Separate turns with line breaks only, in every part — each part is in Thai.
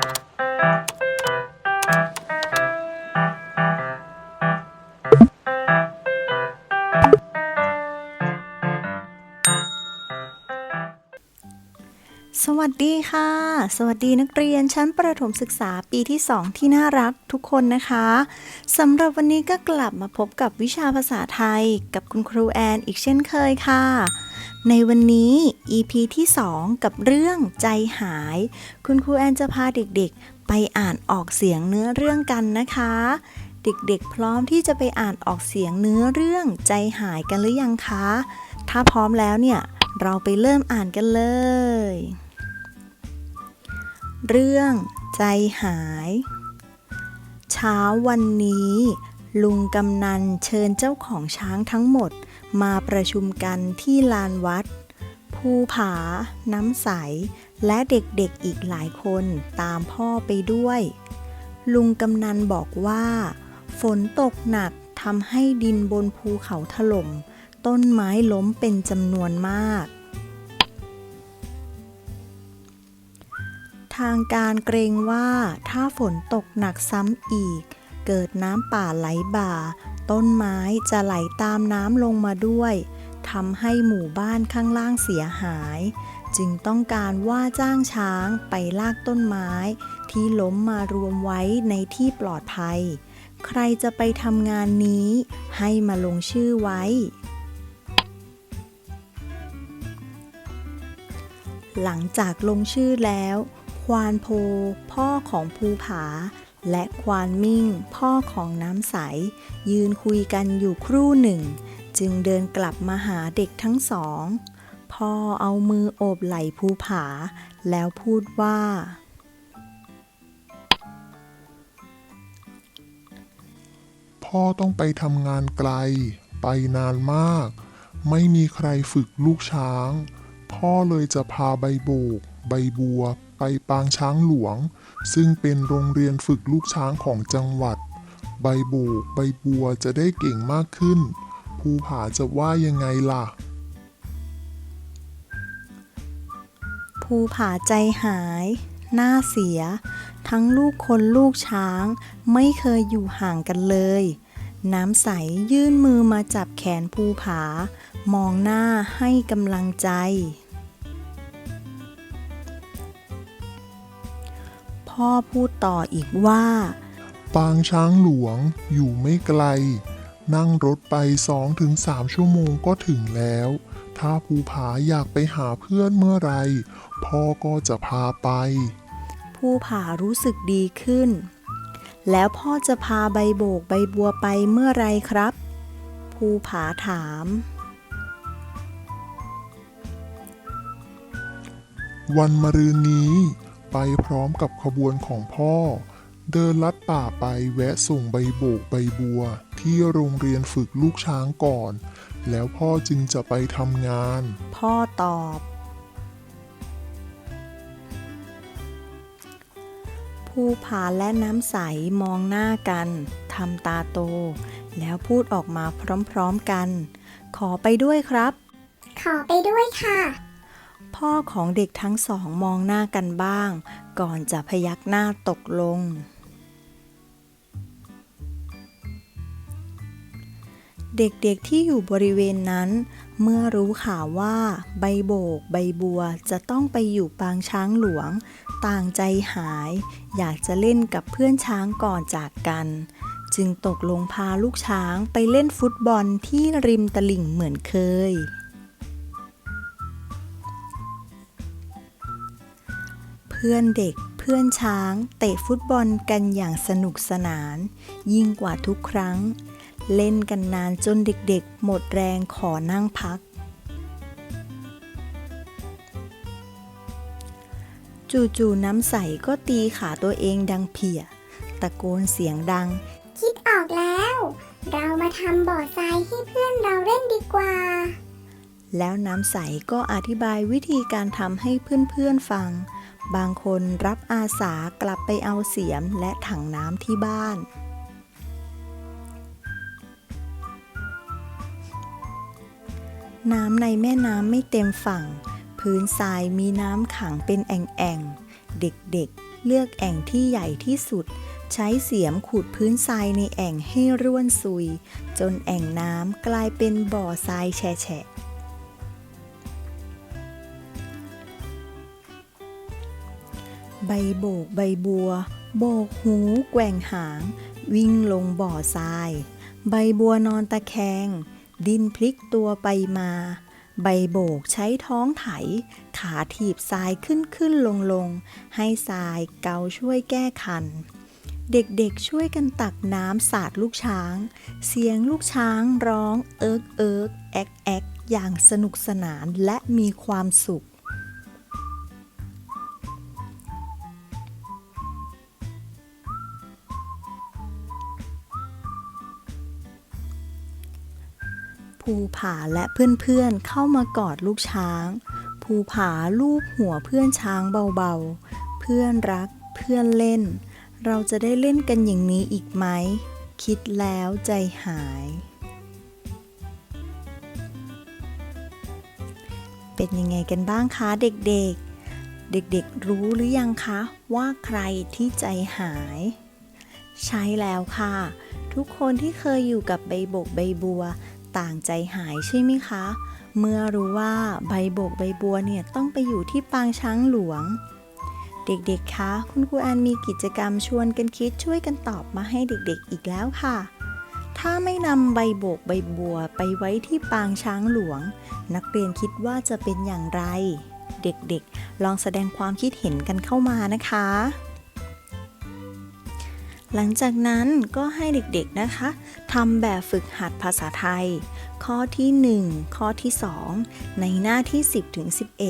สวัสดีค่ะ สวัสดีนักเรียนชั้นประถมศึกษาปีที่ 2 ที่น่ารักทุกคนนะคะสำหรับวันนี้ก็กลับมาพบกับวิชาภาษาไทย กับคุณครูแอนอีกเช่นเคยค่ะ ในวันนี้ EP ที่ 2 กับเรื่องใจหาย คุณครูแอนจะพาเด็กๆ ไปอ่านออกเสียงเนื้อเรื่องกันนะคะ เด็กๆ พร้อมที่จะไปอ่านออกเสียงเนื้อเรื่องใจหายกันหรือยังคะ ถ้าพร้อมแล้วเนี่ย เราไปเริ่มอ่านกันเลย เรื่องใจหาย เช้าวันนี้ ลุงกำนันเชิญเจ้าของช้างทั้งหมด มาประชุมกันที่ลานวัด ภูผา น้ำใส และเด็กๆอีกหลายคนตามพ่อไปด้วย ลุงกำนันบอกว่า ฝนตกหนักทำให้ดินบนภูเขาถล่ม ต้นไม้ล้มเป็นจำนวนมาก ทางการเกรงว่าถ้าฝนตกหนักซ้ำอีก เกิดน้ำป่าไหลบ่า ต้นไม้จะไหลตามน้ำลงมาด้วยทำให้หมู่บ้านข้างล่างเสียหาย จึงต้องการว่าจ้างช้างไปลากต้นไม้ ที่ล้มมารวมไว้ในที่ปลอดภัย ใครจะไปทำงานนี้ ให้มาลงชื่อไว้ หลังจากลงชื่อแล้ว ควานโพ พ่อของภูผา และควานมิ่งพ่อของน้ำใส ยืนคุยกันอยู่ครู่หนึ่ง จึงเดินกลับมาหาเด็กทั้งสอง พ่อเอามือโอบไหล่ภูผา แล้วพูดว่า
พ่อต้องไปทำงานไกล ไปนานมาก ไม่มีใครฝึกลูกช้าง พ่อเลยจะพาใบโบก ใบบัว ไปปางช้างหลวง ซึ่งเป็นโรงเรียนฝึกลูกช้างของจังหวัด ใบโบกใบบัวจะได้เก่งมากขึ้น ภูผาจะว่ายังไงล่ะ
ภูผาใจหาย หน้าเสีย ทั้งลูกคนลูกช้างไม่เคยอยู่ห่างกันเลย น้ำใสยื่นมือมาจับแขนภูผามองหน้าให้กำลังใจ พ่อพูดต่ออีกว่า
ปางช้างหลวงอยู่ไม่ไกล นั่งรถไป2-3ชั่วโมงก็ถึงแล้ว ถ้าภูผาอยากไปหาเพื่อนเมื่อไหรพ่อก็จะพาไป
ภูผารู้สึกดีขึ้น แล้วพ่อจะพาใบโบกใบบัวไปเมื่อไรครับ ภูผาถาม
วันมะรืนนี้ ไปพร้อมกับขบวนของพ่อ เดินลัดป่าไปแวะส่งใบโบกใบบัว ที่โรงเรียนฝึกลูกช้างก่อน แล้วพ่อจึงจะไปทำงาน
พ่อตอบภูผาและน้ำใสมองหน้ากันทำตาโต แล้วพูดออกมาพร้อมๆกัน ขอไปด้วยครับ
ขอไปด้วยค่ะ
พ่อของเด็กทั้งสองมองหน้ากันบ้าง ก่อนจะพยักหน้าตกลง เด็กๆที่อยู่บริเวณนั้น เมื่อรู้ข่าวว่า ใบโบก ใบบัวจะต้องไปอยู่ปางช้างหลวง ต่างใจหาย อยากจะเล่นกับเพื่อนช้างก่อนจากกัน จึงตกลงพาลูกช้างไปเล่นฟุตบอลที่ริมตลิ่งเหมือนเคย พื่อนเด็ก เพื่อนช้าง เตะฟุตบอลกันอย่างสนุกสนาน ยิ่งกว่าทุกครั้ง เล่นกันนานจนเด็กๆ หมดแรงขอนั่งพัก จู่ๆน้ำใสก็ตีขาตัวเองดังเพียตะโกนเสียงดัง
คิดออกแล้ว เรามาทำบ่อทรายให้เพื่อนเราเล่นดีกว่า
แล้วน้ำใสก็อธิบายวิธีการทำให้เพื่อนๆฟัง บางคนรับอาสากลับไปเอาเสียมและถังน้ำที่บ้าน น้ำในแม่น้ำไม่เต็มฝั่ง พื้นทรายมีน้ำขังเป็นแอ่งๆ เด็กๆ เลือกแอ่งที่ใหญ่ที่สุด ใช้เสียมขูดพื้นทรายในแอ่งให้ร่วนซุย จนแอ่งน้ำกลายเป็นบ่อทรายแฉะ ใบโบกใบบัว โบกหูแกว่งหาง วิ่งลงบ่อทราย ใบบัวนอนตะแคง ดินพลิกตัวไปมา ใบโบกใช้ท้องไถ ขาถีบทรายขึ้นขึ้นลงลง ให้ทรายเกาช่วยแก้คัน เด็กๆช่วยกันตักน้ำสาดลูกช้าง เสียงลูกช้างร้องเอิกเอิกแอกแอกอย่างสนุกสนานและมีความสุข ภูผาและเพื่อนๆเข้ามากอดลูกช้าง ภูผาลูบหัวเพื่อนช้างเบาๆ เพื่อนรักเพื่อนเล่น เราจะได้เล่นกันอย่างนี้อีกไหม คิดแล้วใจหาย เป็นยังไงกันบ้างคะเด็กๆ เด็กๆรู้หรือยังคะ ว่าใครที่ใจหาย ใช่แล้วค่ะ ทุกคนที่เคยอยู่กับใบบกใบบัว ต่างใจหายใช่ไหมคะ เมื่อรู้ว่าใบโบกใบบัวเนี่ยต้องไปอยู่ที่ปางช้างหลวง เด็กๆ คะ คุณครูแอนมีกิจกรรมชวนกันคิดช่วยกันตอบมาให้เด็กๆ อีกแล้วค่ะ ถ้าไม่นำใบโบกใบบัวไปไว้ที่ปางช้างหลวง นักเรียนคิดว่าจะเป็นอย่างไร เด็กๆ ลองแสดงความคิดเห็นกันเข้ามานะคะหลังจากนั้นก็ให้เด็กๆนะคะ ทำแบบฝึกหัดภาษาไทย ข้อที่ 1 ข้อที่ 2 ในหน้าที่ 10ถึง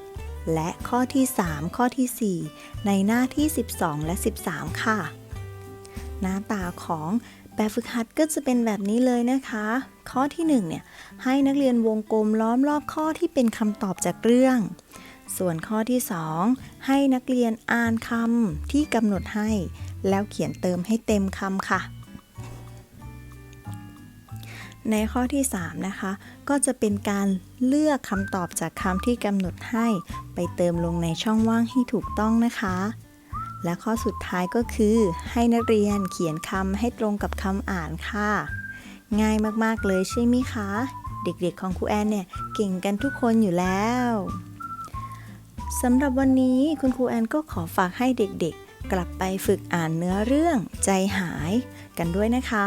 11 และข้อที่ 3 ข้อที่ 4 ในหน้าที่ 12 และ 13 ค่ะ หน้าตาของแบบฝึกหัดก็จะเป็นแบบนี้เลยนะคะ ข้อที่ 1 เนี่ย ให้นักเรียนวงกลมล้อมรอบข้อที่เป็นคำตอบจากเรื่อง ส่วนข้อที่ 2 ให้นักเรียนอ่านคำที่กำหนดให้ แล้วเขียนเติมให้เต็มคำค่ะ ในข้อที่ 3 นะคะ ก็จะเป็นการเลือกคำตอบจากคำที่กำหนดให้ ไปเติมลงในช่องว่างให้ถูกต้องนะคะ และข้อสุดท้ายก็คือ ให้นักเรียนเขียนคำให้ตรงกับคำอ่านค่ะ ง่ายมากๆเลยใช่ไหมคะ เด็กๆของครูแอนเนี่ย เก่งกันทุกคนอยู่แล้วสำหรับวันนี้คุณครูแอนก็ขอฝากให้เด็กๆ กลับไปฝึกอ่านเนื้อเรื่องใจหายกันด้วยนะคะ